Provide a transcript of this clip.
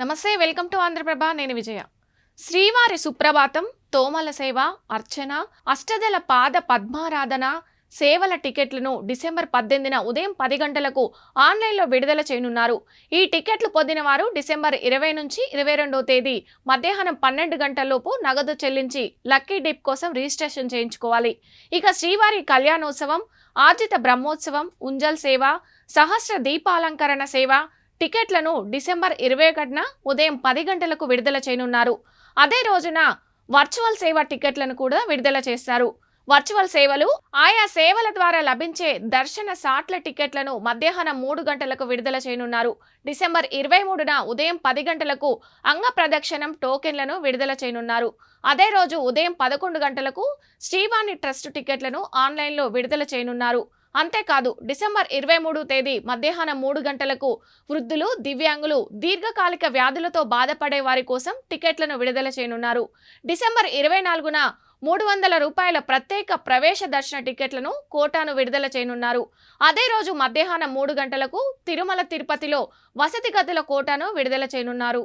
నమస్తే welcome to Andhraprabha నేను విజయ. శ్రీవారి సుప్రభాతం తోమల సేవ అర్చన అష్టదల పాద పద్మారాధన సేవల టికెట్లను డిసెంబర్ పద్దెనిమిదిన ఉదయం పది గంటలకు ఆన్లైన్లో విడుదల చేయనున్నారు. ఈ టికెట్లు పొందిన వారు డిసెంబర్ ఇరవై నుంచి ఇరవై రెండవ తేదీ మధ్యాహ్నం పన్నెండు గంటలలోపు నగదు చెల్లించి లక్కీ డిప్ కోసం రిజిస్ట్రేషన్ చేయించుకోవాలి. ఇక శ్రీవారి కళ్యాణోత్సవం ఆర్జిత బ్రహ్మోత్సవం ఉంజల్ సేవ సహస్ర దీపాలంకరణ సేవ టికెట్లను డిసెంబర్ ఇరవై ఒకటిన ఉదయం పది గంటలకు విడుదల చేయనున్నారు. అదే రోజున వర్చువల్ సేవ టికెట్లను కూడా విడుదల చేస్తారు. వర్చువల్ సేవలు ఆయా సేవల ద్వారా లభించే దర్శన సాట్ల టికెట్లను మధ్యాహ్నం మూడు గంటలకు విడుదల చేయనున్నారు. డిసెంబర్ ఇరవై మూడున ఉదయం పది గంటలకు అంగ ప్రదక్షిణం టోకెన్లను విడుదల చేయనున్నారు. అదే రోజు ఉదయం పదకొండు గంటలకు శ్రీవాణి ట్రస్ట్ టికెట్లను ఆన్లైన్లో విడుదల చేయనున్నారు. అంతేకాదు డిసెంబర్ ఇరవై మూడు తేదీ మధ్యాహ్నం మూడు గంటలకు వృద్ధులు దివ్యాంగులు దీర్ఘకాలిక వ్యాధులతో బాధపడే వారి కోసం టికెట్లను విడుదల చేయనున్నారు. డిసెంబర్ ఇరవై నాలుగున మూడు వందల రూపాయల ప్రత్యేక ప్రవేశ దర్శన టికెట్లను కోటాను విడుదల చేయనున్నారు. అదే రోజు మధ్యాహ్నం మూడు గంటలకు తిరుమల తిరుపతిలో వసతి గదుల కోటాను విడుదల చేయనున్నారు.